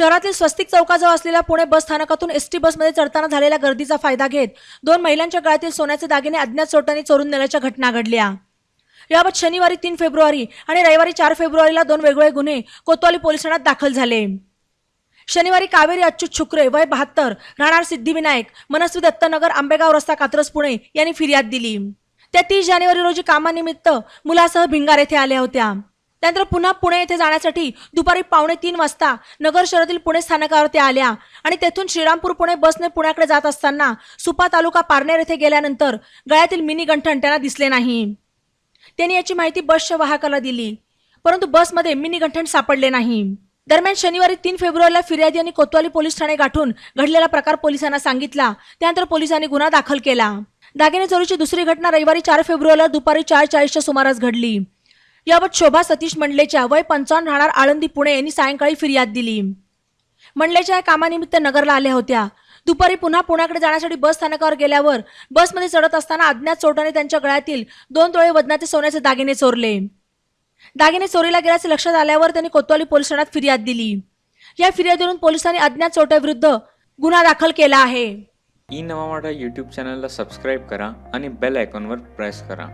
शहरातील स्वस्तिक चौकाजवळ असलेल्या पुणे बस स्थानकातून एसटी बसमध्ये चढताना झालेल्या गर्दीचा फायदा घेत दोन महिलांच्या गळ्यातील सोन्याचे दागिने अज्ञात चोरट्यांनी चोरून नेल्याच्या घटना घडल्या. याबाबत शनिवारी तीन फेब्रुवारी आणि रविवारी चार फेब्रुवारीला दोन वेगवेगळे गुन्हे कोतवाली पोलीस ठाण्यात दाखल झाले. शनिवारी कावेरी अच्युत शुक्रे वय बहात्तर राहणार सिद्धिविनायक मनस्वी दत्तनगर आंबेगाव रस्ता कात्रस पुणे यांनी फिर्याद दिली. त्या तीस जानेवारी रोजी कामानिमित्त मुलासह भिंगार येथे आल्या होत्या. त्यानंतर पुन्हा पुणे येथे जाण्यासाठी दुपारी पावणे तीन वाजता नगर शहरातील पुणे स्थानकावर त्या आल्या. आणि तेथून श्रीरामपूर पुणे बसने पुण्याकडे जात असताना सुपा तालुका पारनेर येथे गेल्यानंतर गळ्यातील मिनी गंठण त्यांना दिसले नाही. त्यांनी याची माहिती बसच्या वाहकाला दिली. परंतु बसमध्ये मिनी गंठण सापडले नाही. दरम्यान शनिवारी तीन फेब्रुवारीला फिर्यादी आणि कोतवाली पोलीस ठाणे गाठून घडलेला प्रकार पोलिसांना सांगितला. त्यानंतर पोलिसांनी गुन्हा दाखल केला. दागिने चोरीची दुसरी घटना रविवारी चार फेब्रुवारीला दुपारी चार चाळीसच्या सुमारास घडली. याबाबत शोभा सतीश मंडलेच्या वय पंचावन्न राहणार आळंदी पुणे यांनी सायंकाळी फिर्याद दिली. मंडलेच्या या कामानिमित्त नगरला आल्या होत्या. दुपारी पुन्हा पुण्याकडे जाण्यासाठी बस स्थानकावर गेल्यावर बसमध्ये चढत असताना अज्ञात चोरट्याने त्यांच्या गळ्यातील दोन तोळे वजनाचे सोन्याचे दागिने चोरले. दागिने चोरीला गेल्याचे लक्षात आल्यावर त्यांनी कोतवाली पोलीस ठाण्यात फिर्याद दिली. या फिर्यादीवरून पोलिसांनी अज्ञात चोरट्याविरुद्ध गुन्हा दाखल केला आहे. ई नवा मराठा यूट्यूब चॅनलला सबस्क्राईब करा आणि बेल आयकॉनवर प्रेस करा.